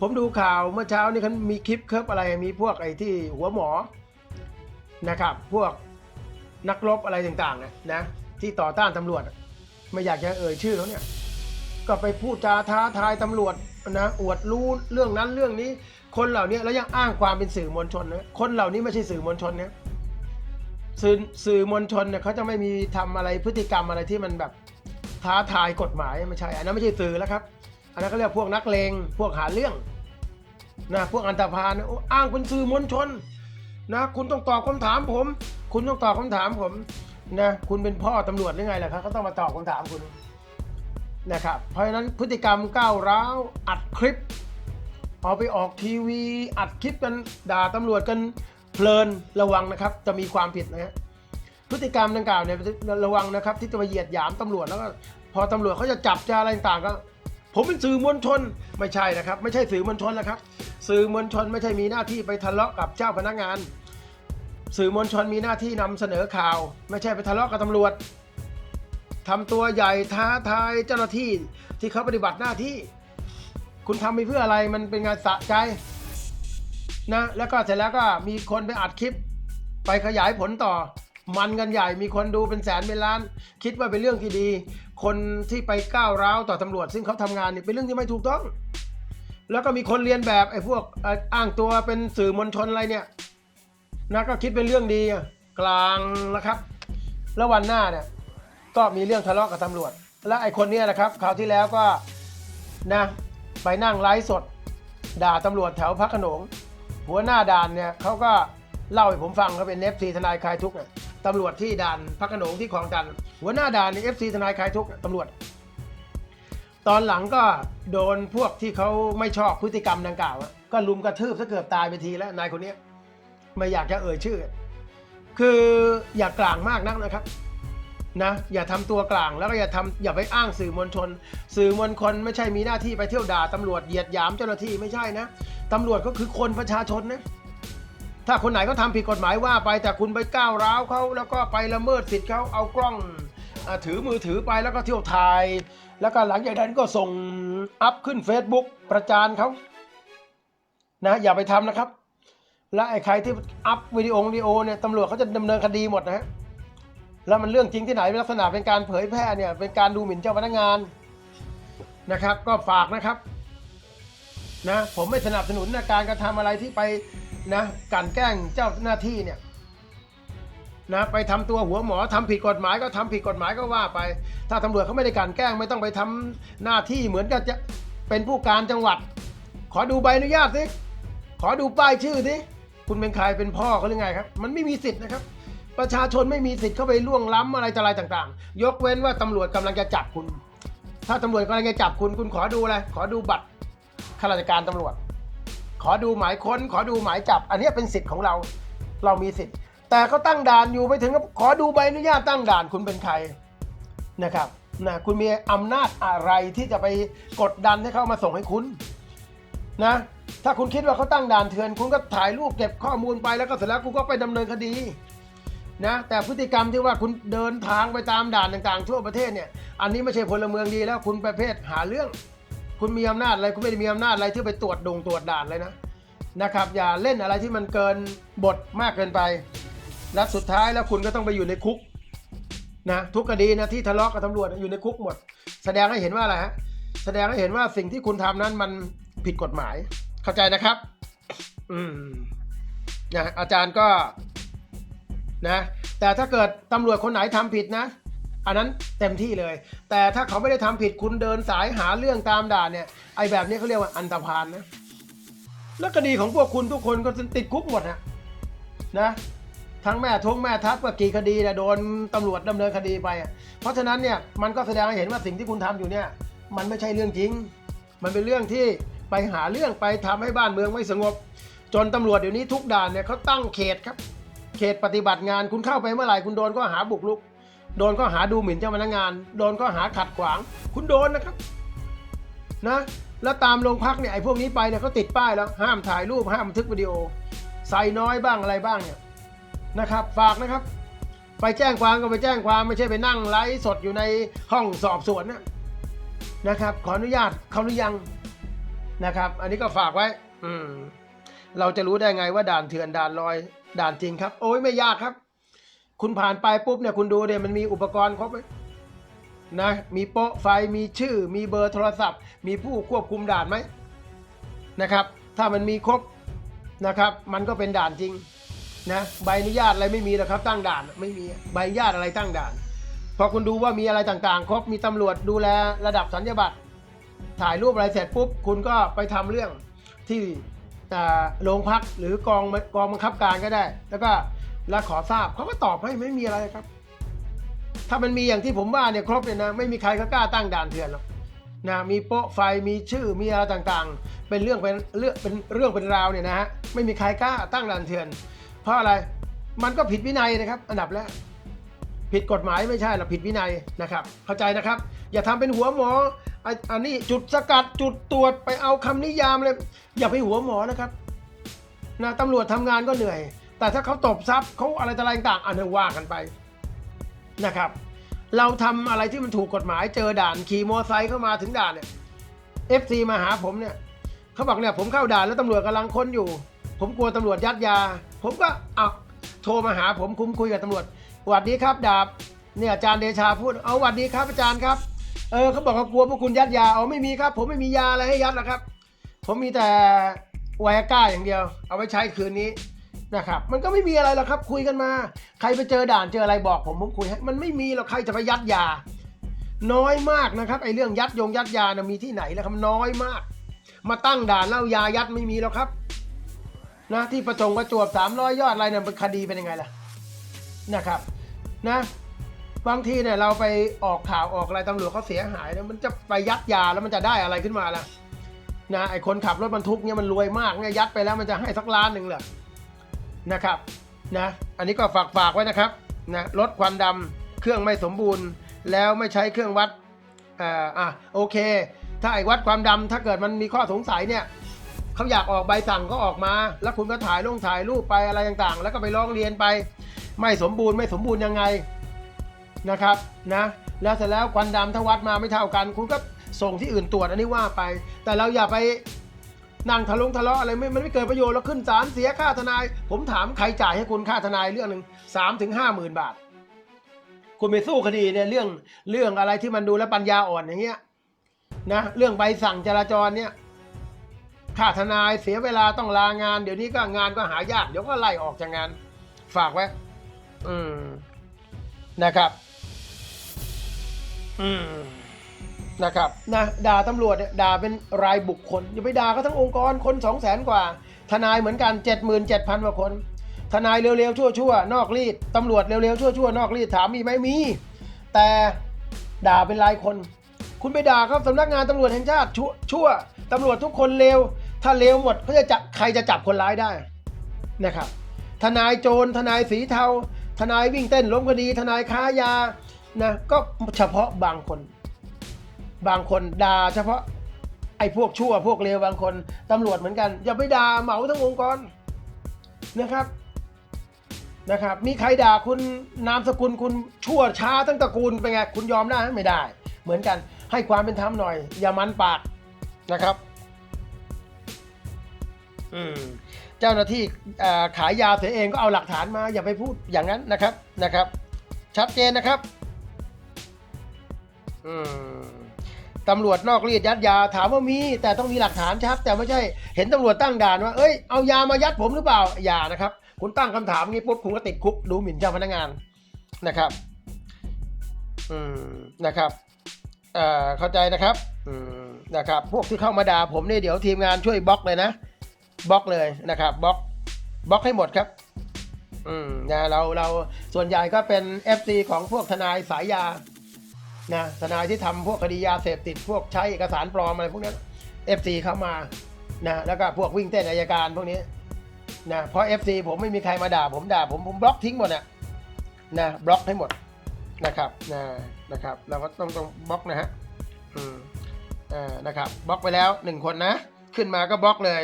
ผมดูข่าวเมื่อเช้านี่เขามีคลิปเคิร์ฟอะไรมีพวกไอ้ที่หัวหมอนะครับ พวกนักรบอะไรต่างๆนะนะที่ต่อต้านตำรวจ ไม่อยากจะเอ่ยชื่อเขาเนี่ย ก็ไปพูดจาท้าทายตำรวจนะอวดรู้เรื่องนั้นเรื่องนี้ คนเหล่านี้แล้วยังอ้างความเป็นสื่อมวลชนนะคนเหล่านี้ไม่ใช่สื่อมวลชนนะสื่อสื่อมวลชนเนี่ยเขาจะไม่มีทำอะไรพฤติกรรมอะไรที่มันแบบท้าทายกฎหมายไม่ใช่อันนั้นไม่ใช่สื่อแล้วครับอันนั้นเขาเรียกพวกนักเลงพวกหาเรื่อง นะพวกอันตรพาลนอ้างเป็นสื่อมวลชนนะคุณต้องตอบคำถามผม คุณต้องตอบคำถามผมนะคุณเป็นพ่อตำรวจหรือไงล่ะครับเขาต้องมาตอบคำถามคุณนะครับเพราะฉะนั้นพฤติกรรมก้าวร้าวอัดคลิป เอาไปออกทีวีอัดคลิปกันด่าตำรวจกันเพลินระวังนะครับ จะมีความผิดนะฮะพฤติกรรมดังกล่าวเนี่ยระวังนะครับ ที่จะมาเหยียดหยามตำรวจแล้วก็พอตำรวจเขาจะจับจะอะไรต่างก็ ผมเป็นสื่อมวลชนไม่ใช่นะครับ ไม่ใช่สื่อมวลชนแล้วครับ สื่อมวลชนไม่ใช่มีหน้าที่ไปทะเลาะกับเจ้าพนักงาน สื่อมวลชนมีหน้าที่นำเสนอข่าว ไม่ใช่ไปทะเลาะกับตำรวจทำตัวใหญ่ท้าทายเจ้าหน้าที่ที่เขาปฏิบัติหน้าที่ คุณทำไปเพื่ออะไรมันเป็นงานสะใจนะแล้วก็เสร็จแล้วก็มีคนไปอัดคลิป ไปขยายผลต่อ มันกันใหญ่มีคนดูเป็นแสนเป็นล้าน คิดว่าเป็นเรื่องที่ดี คนที่ไปก้าวร้าวต่อตำรวจ ซึ่งเขาทำงานนี่เป็นเรื่องที่ไม่ถูกต้อง แล้วก็มีคนเรียนแบบไอ้พวกอ้างตัวเป็นสื่อมวลชนอะไรเนี่ยนะก็คิดเป็นเรื่องดีกลางนะครับ แล้ววันหน้าเนี่ยก็มีเรื่องทะเลาะกับตำรวจ และไอ้คนเนี้ยนะครับคราวที่แล้วก็นะไปนั่งไลฟ์สด ด่าตำรวจแถวพระขนงหัวหน้าด่านเนี่ยเขาก็เล่าให้ผมฟังเขาเป็นเอฟซีทนายคลายทุกข์น่ะตำรวจที่ด่านพระขนงที่คลองตันหัวหน้าด่านในเอฟซีทนายคลายทุกข์ตำรวจ ตอนหลังก็โดนพวกที่เขาไม่ชอบพฤติกรรมดังกล่าวอะก็ลุมกระทืบซะเกือบตายไปทีแล้วนายคนนี้ไม่อยากจะเอ่ยชื่อ คืออย่ากลางมากนักนะครับนะอย่าทำตัวกลางแล้วก็อย่าทำอย่าไปอ้างสื่อมวลชน สื่อมวลชนไม่ใช่มีหน้าที่ไปเที่ยวด่าตำรวจเหยียดหยามเจ้าหน้าที่ไม่ใช่นะตำรวจก็คือคนประชาชนนะถ้าคนไหนเขาทำผิดกฎหมายว่าไปแต่คุณไปก้าวร้าวเขาแล้วก็ไปละเมิดสิทธิ์เขาเอากล้อง อาถือมือถือไปแล้วก็เที่ยวถ่าย แล้วก็หลังจากนั้นก็ส่งอัพขึ้น Facebook ประจานเขานะอย่าไปทำนะครับ และไอ้ใครที่อัพวิดีโอวิดีโอเนี่ยตำรวจเขาจะดำเนินคดีหมดนะฮะแล้วมันเรื่องจริงที่ไหนลักษณะเป็นการเผยแพร่เนี่ยเป็นการดูหมิ่นเจ้าพนักงานนะครับ ก็ฝากนะครับนะผมไม่สนับสนุนนะการกระทำอะไรที่ไปนะกลันแกล้งเจ้าหน้าที่เนี่ย นะไปทำตัวหัวหมอทำผิดกฎหมายก็ทำผิดกฎหมายก็ว่าไป ถ้าตำรวจเขาไม่ได้กลันแกล้งไม่ต้องไปทำหน้าที่เหมือนกับจะเป็นผู้การจังหวัด ขอดูใบอนุญาตสิขอดูป้ายชื่อสิคุณเป็นใครเป็นพ่อเขาหรือไงครับ มันไม่มีสิทธิ์นะครับ ประชาชนไม่มีสิทธิ์เข้าไปล่วงล้ำอะไรต่ออะไรต่างๆ ยกเว้นว่าตำรวจกำลังจะจับคุณ ถ้าตำรวจกำลังจะจับคุณคุณขอดูอะไรขอดูบัตรข้าราชการตำรวจ ขอดูหมายค้น ขอดูหมายจับ อันนี้เป็นสิทธิ์ของเรา เรามีสิทธิ์ แต่เขาตั้งด่านอยู่ไปถึงก็ขอดูใบอนุญาตตั้งด่านคุณเป็นใครนะครับนะคุณมีอำนาจอะไรที่จะไปกดดันให้เขามาส่งให้คุณนะถ้าคุณคิดว่าเขาตั้งด่านเถื่อนคุณก็ถ่ายรูปเก็บข้อมูลไปแล้วก็เสร็จแล้วคุณก็ไปดำเนินคดีนะแต่พฤติกรรมที่ว่าคุณเดินทางไปตามด่านต่างๆ ทั่วประเทศเนี่ยอันนี้ไม่ใช่พลเมืองดีแล้วคุณประเภทหาเรื่อง คุณมีอำนาจอะไรคุณไม่ได้มีอำนาจอะไรที่ไปตรวจดงตรวจด่านเลยนะนะครับอย่าเล่นอะไรที่มันเกินบทมากเกินไป และสุดท้ายแล้วคุณก็ต้องไปอยู่ในคุกนะทุกคดีนะที่ทะเลาะกับตำรวจอยู่ในคุกหมด แสดงให้เห็นว่าอะไรฮะแสดงให้เห็นว่าสิ่งที่คุณทำนั้นมันผิดกฎหมาย เข้าใจนะครับ อืมนะอาจารย์ก็นะแต่ถ้าเกิดตำรวจคนไหนทำผิดนะ อันนั้นเต็มที่เลย แต่ถ้าเขาไม่ได้ทำผิดคุณเดินสายหาเรื่องตามด่านเนี่ยไอ้แบบนี้เขาเรียกว่าอันตรพานนะ แล้วคดีของพวกคุณทุกคนก็ติดคุกหมดนะนะ ทั้งแม่ทงแม่ทัพก็กี่คดีนะโดนตำรวจดำเนินคดีไป เพราะฉะนั้นเนี่ยมันก็แสดงให้เห็นว่าสิ่งที่คุณทำอยู่เนี่ยมันไม่ใช่เรื่องจริง มันเป็นเรื่องที่ไปหาเรื่องไปทำให้บ้านเมืองไม่สงบ จนตำรวจเดี๋ยวนี้ทุกด่านเนี่ยเขาตั้งเขตครับ เขตปฏิบัติงานคุณเข้าไปเมื่อไหร่คุณโดนก็หาบุกรุก โดนก็หาดูหมิ่นเจ้าพนักงาน โดนก็หาขัดขวาง คุณโดนนะครับนะแล้วตามโรงพักเนี่ยไอ้พวกนี้ไปเนี่ยเขาติดป้ายแล้วห้ามถ่ายรูปห้ามบันทึกวิดีโอ ใส่น้อยบ้างอะไรบ้างเนี่ย นะครับ ฝากนะครับ ไปแจ้งความก็ไปแจ้งความไม่ใช่ไปนั่งไลฟ์สดอยู่ในห้องสอบสวนนะนะครับ ขออนุญาตเขาหรือยังนะครับ อันนี้ก็ฝากไว้ อืม เราจะรู้ได้ไงว่าด่านเถื่อนด่านลอย ด่านจริงครับ โอ้ยไม่ยากครับ คุณผ่านไปปุ๊บเนี่ยคุณดูเนี่ยมันมีอุปกรณ์ครบไหมนะมีโป๊ะไฟมีชื่อ มีเบอร์โทรศัพท์ มีผู้ควบคุมด่านไหมนะครับ ถ้ามันมีครบนะครับ มันก็เป็นด่านจริง นะใบอนุญาตอะไรไม่มีหรอกครับ ตั้งด่านไม่มีใบอนุญาตอะไรตั้งด่าน พอคุณดูว่ามีอะไรต่างๆ ครบมีตำรวจดูแลระดับสัญญาบัตรถ่ายรูปอะไรเสร็จปุ๊บคุณก็ไปทำเรื่องที่อ่โรงพักหรือกองกองบังคับการก็ได้ แล้วก็แล้วขอทราบเขาก็ตอบให้ไม่มีอะไรครับ ถ้ามันมีอย่างที่ผมว่าเนี่ยครบเนี่ยนะไม่มีใครเขากล้าตั้งด่านเถื่อนหรอกนะมีโป๊ะไฟมีชื่อมีอะไรต่างๆ เป็นเรื่องเป็นเรื่องเป็นเรื่องเป็นราวเนี่ยนะฮะไม่มีใครกล้าตั้งด่านเถื่อน ราะอะไร มันก็ผิดวินัยนะครับ อันดับแรกผิดกฎหมายไม่ใช่หรอกผิดวินัยนะครับ เข้าใจนะครับ อย่าทำเป็นหัวหมออันอันนี้จุดสกัดจุดตรวจไปเอาคำนิยามเลย อย่าไปหัวหมอนะครับนะตำรวจทำงานก็เหนื่อย แต่ถ้าเขาตบทรัพย์เขาอะไรต่างต่างๆอันนี้ว่ากันไปนะครับ เราทำอะไรที่มันถูกกฎหมายเจอด่านขี่มอไซค์เข้ามาถึงด่านเนี่ยเอฟซีมาหาผมเนี่ยเขาบอกเนี่ยผมเข้าด่านแล้วตำรวจกำลังค้นอยู่ ผมกลัวตำรวจยัดยา ผมก็เอาโทรมาหาผมคุ้มคุยกับตำรวจสวัสดีครับ ดาบเนี่ยอาจารย์เดชาพูดเอาสวัสดีครับอาจารย์ครับเออเขาบอกเขากลัวพวกคุณยัดยาเอาไม่มีครับ ผมไม่มียาอะไรให้ยัดหรอกครับ ผมมีแต่ไวอาก้าอย่างเดียว เอาไว้ใช้คืนนี้นะครับมันก็ไม่มีอะไรหรอกครับ คุยกันมา ใครไปเจอด่านเจออะไรบอกผมผมคุยให้มันไม่มีหรอกใครจะไปยัดยา น้อยมากนะครับไอ้เรื่องยัดยงยัดยานะมีที่ไหนแล้วครับน้อยมาก มาตั้งด่านเล่ายายัดไม่มีหรอกครับ นะที่ประจงประจวบสามร้อยยอดอะไรเนี่ยเป็นคดีเป็นยังไงล่ะนะครับนะบางทีเนี่ยเราไปออกข่าวออกอะไรตำรวจเขาเสียหายเนี่ยมันจะไปยัดยาแล้วมันจะได้อะไรขึ้นมาล่ะนะไอคนขับรถบรรทุกเนี่ยมันรวยมากเนี่ยยัดไปแล้วมันจะให้สักล้านหนึ่งเหรอนะครับนะอันนี้ก็ฝากฝากไว้นะครับนะลดควันดำเครื่องไม่สมบูรณ์ แล้วไม่ใช้เครื่องวัดอ่าอะโอเค ถ้าไอ้วัดความดำถ้าเกิดมันมีข้อสงสัยเนี่ย เขาอยากออกใบสั่งก็ออกมา แล้วคุณก็ถ่ายลงถ่ายรูปไปอะไรต่างๆ แล้วก็ไปร้องเรียนไป ไม่สมบูรณ์ไม่สมบูรณ์ยังไงนะครับนะแล้วเสร็จแล้วควันดำถ้าวัดมาไม่เท่ากัน คุณก็ส่งที่อื่นตรวจอันนี้ว่าไป แต่เราอย่าไปนั่งทะลงทะเลาะอะไรไม่มันไม่เกิดประโยชน์แล้วขึ้นศาลเสียค่าทนาย ผมถามใครจ่ายให้คุณค่าทนายเรื่องหนึ่งสามถึงห้าหมื่นบาท คุณไปสู้คดีเนี่ยเรื่องเรื่องอะไรที่มันดูแล้วปัญญาอ่อนอย่างเงี้ยนะเรื่องใบสั่งจราจรเนี่ย ค่าทนายเสียเวลาต้องลางาน เดี๋ยวนี้ก็งานก็หายาก เดี๋ยวก็ไล่ออกจากงาน ฝากไว้ อืม นะครับ อืม นะครับ นะ ด่าตำรวจเนี่ยด่าเป็นรายบุคคล อย่าไปด่าเขาทั้งองค์กร คนสองแสนกว่า ทนายเหมือนกันเจ็ดหมื่นเจ็ดพันกว่าคน ทนายเร็วๆ ชั่วๆ นอกรีด ตำรวจเร็วๆ ชั่วๆ นอกรีด ถามมีไหมมี แต่ด่าเป็นรายคน คุณไปด่าเขาสำนักงานตำรวจแห่งชาติชั่วชั่วตำรวจทุกคนเลว ถ้าเลวหมดเขาจะจับใครจะจับคนร้ายได้นะครับ ทนายโจรทนายสีเทา ทนายวิ่งเต้นล้มคดี ทนายค้ายานะก็เฉพาะบางคน บางคนด่าเฉพาะไอ้พวกชั่วพวกเลวบางคนตำรวจเหมือนกัน อย่าไปด่าเหมาทั้งองค์กรนะครับนะครับ มีใครด่าคุณนามสกุลคุณชั่วช้าทั้งตระกูลเป็นไงคุณยอมได้ไหมไม่ได้ เหมือนกันให้ความเป็นธรรมหน่อย อย่ามันปากนะครับ อืมเจ้าหน้าที่อ่อขายยาเสียเองก็เอาหลักฐานมาอย่าไปพูดอย่างนั้นนะครับนะครับ ชัดเจนนะครับ อืมตำรวจนอกรีดยัดยาถามว่ามี แต่ต้องมีหลักฐานชัดแต่ไม่ใช่เห็นตำรวจตั้งด่านว่าเอ้ยเอายามายัดผมหรือเปล่าอย่านะครับ คุณตั้งคำถามงี้ปุ๊บคุณก็ติดคุกดูหมิ่นเจ้าพนักงานนะครับ อืมนะครับเอ่อเข้าใจนะครับ อืมนะครับ พวกที่เข้ามาด่าผมเนี่ยเดี๋ยวทีมงานช่วยบล็อกเลยนะ บล็อกเลยนะครับบล็อกบล็อกให้หมดครับอืมนะเราเราส่วนใหญ่ก็เป็น FC ของพวกทนายสายยานะทนายที่ทำพวกคดียาเสพติด พวกใช้เอกสารปลอมอะไรพวกนั้น FC เข้ามานะแล้วก็พวกวิ่งเต้นอายการพวกนี้นะเพราะ FC ผมไม่มีใครมาด่า ผมด่าผมผมบล็อกทิ้งหมดนะนะบล็อกให้หมดนะครับนะนะครับ เราก็ต้องต้องบล็อกนะฮะอืมอ่านะครับบล็อกไปแล้วหนึ่งคนนะ ขึ้นมาก็บล็อกเลย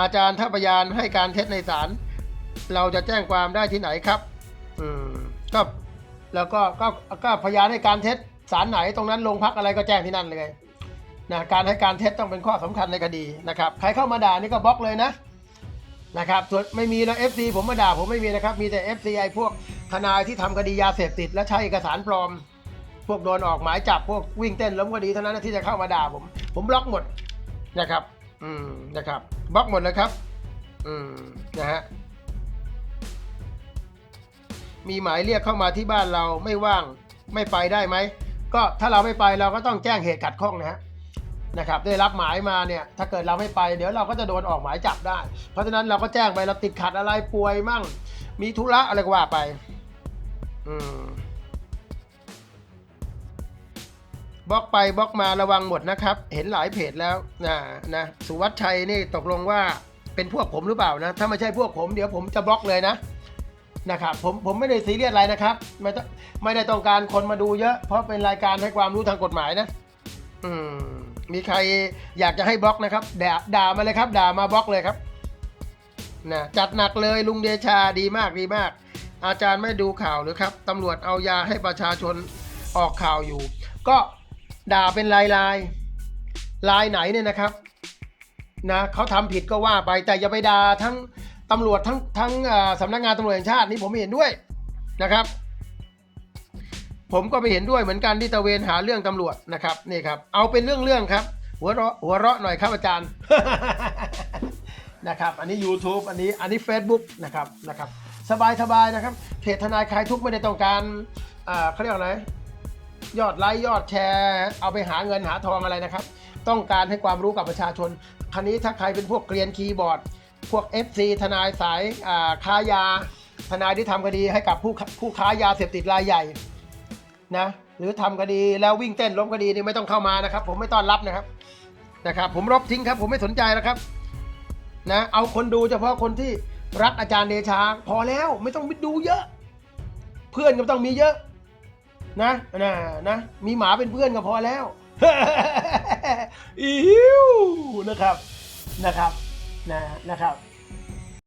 อาจารย์ถ้าพยานให้การเท็จในศาลเราจะแจ้งความได้ที่ไหนครับอืมก็แล้วก็ก็ก็พยานให้การเท็จศาลไหนตรงนั้นโรงพักอะไรก็แจ้งที่นั่นเลยนะการให้การเท็จต้องเป็นข้อสำคัญในคดีนะครับใครเข้ามาด่านี่ก็บล็อกเลยนะนะครับส่วนไม่มีนะ FC ผมมาด่าผมไม่มีนะครับ มีแต่ FC ไอพวกทนายที่ทำคดียาเสพติด และใช้เอกสารปลอม พวกโดนออกหมายจับพวกวิ่งเต้นล้มคดีเท่านั้นที่จะเข้ามาด่าผม ผมบล็อกหมดนะครับ อืมนะครับบล็อกหมดเลยครับ อืมนะฮะมีหมายเรียกเข้ามาที่บ้านเราไม่ว่างไม่ไปได้ไหมก็ถ้าเราไม่ไปเราก็ต้องแจ้งเหตุขัดข้องนะฮะนะครับ ได้รับหมายมาเนี่ยถ้าเกิดเราไม่ไปเดี๋ยวเราก็จะโดนออกหมายจับได้ เพราะฉะนั้นเราก็แจ้งไปเราติดขัดอะไรป่วยมั่ง มีธุระอะไรก็ว่าไป อืม บล็อกไปบล็อกมาระวังหมดนะครับ เห็นหลายเพจแล้วนะนะสุวัชชัยนี่ตกลงว่าเป็นพวกผมหรือเปล่านะ ถ้าไม่ใช่พวกผมเดี๋ยวผมจะบล็อกเลยนะนะครับผมผมไม่ได้ซีเรียสอะไรนะครับ ไม่ต้องไม่ได้ต้องการคนมาดูเยอะ เพราะเป็นรายการให้ความรู้ทางกฎหมายนะ อืมมีใครอยากจะให้บล็อกนะครับด่าด่ามาเลยครับ ด่ามาบล็อกเลยครับนะจัดหนักเลยลุงเดชาดีมากดีมาก อาจารย์ไม่ดูข่าวหรือครับตำรวจเอายาให้ประชาชนออกข่าวอยู่ ก็ ด่าเป็นลายลายลายไหนเนี่ยนะครับนะเขาทำผิดก็ว่าไปแต่อย่าไปด่าทั้งตำรวจทั้งทั้งอ่อสำนักงานตำรวจแห่งชาตินี่ผมไม่เห็นด้วยนะครับ ผมก็ไม่เห็นด้วยเหมือนกันที่ตะเวนหาเรื่องตำรวจนะครับนี่ครับ เอาเป็นเรื่องเรื่องครับ หัวเราะหัวเราะหน่อยครับอาจารย์นะครับอันนี้ YouTube อันนี้อันนี้ Facebook นะครับนะครับ สบายสบายนะครับเพจทนายคลายทุกข์ไม่ได้ต้องการอ่าเขาเรียกอะไร ยอดไลค์ยอดแชร์ เอาไปหาเงินหาทองอะไรนะครับ ต้องการให้ความรู้กับประชาชนคันนี้ถ้าใครเป็นพวกเกรียนคีย์บอร์ด พวก FC ทนายสายค้ายา ทนายที่ทำคดีให้กับผู้ผู้ค้ายาเสพติดรายใหญ่นะหรือทำคดีแล้ววิ่งเต้นล้มคดีนี่ไม่ต้องเข้ามานะครับ ผมไม่ต้อนรับนะครับนะครับ ผมลบทิ้งครับ ผมไม่สนใจแล้วครับนะเอาคนดูเฉพาะคนที่รักอาจารย์เดชาพอแล้วไม่ต้องไปดูเยอะ เพื่อนก็ต้องมีเยอะ นะนะนะ มีหมาเป็นเพื่อนก็พอแล้วอิวนะครับนะครับนะนะครับ